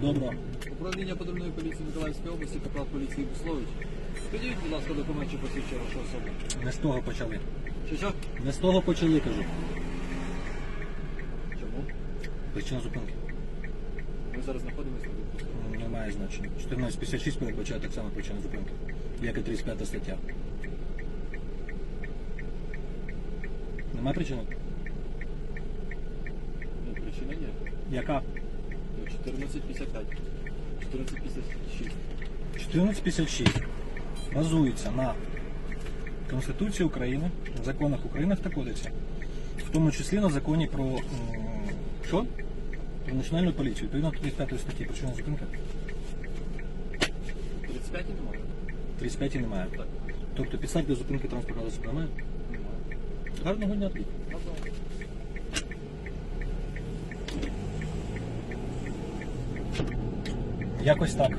Доброго. Управління патрульної поліції Миколаївської області, капрал поліції Буслович. Скажіть, будь ласка, документ, що посвідчує вашу особу. Не з того почали. Що що? Не з того почали, кажу. Чому? Причина зупинки. Ми зараз знаходимося на відпустку. М, Немає значення. 1456 передбачає так само причину зупинки. Як і 35 стаття. Немає причини? Ні, причина є. Яка? Ну, 1455. 1456. 1456 базується на Конституції України, законах України та кодексі, в тому числі на законі про м, що? Про національну поліцію. Відповідно до 35 статті. Причина зупинки? 35 немає? 35 немає. Так. Тобто підстав для зупинки транспортного засобу немає? Немає. Гарного дня тобі. Якось так.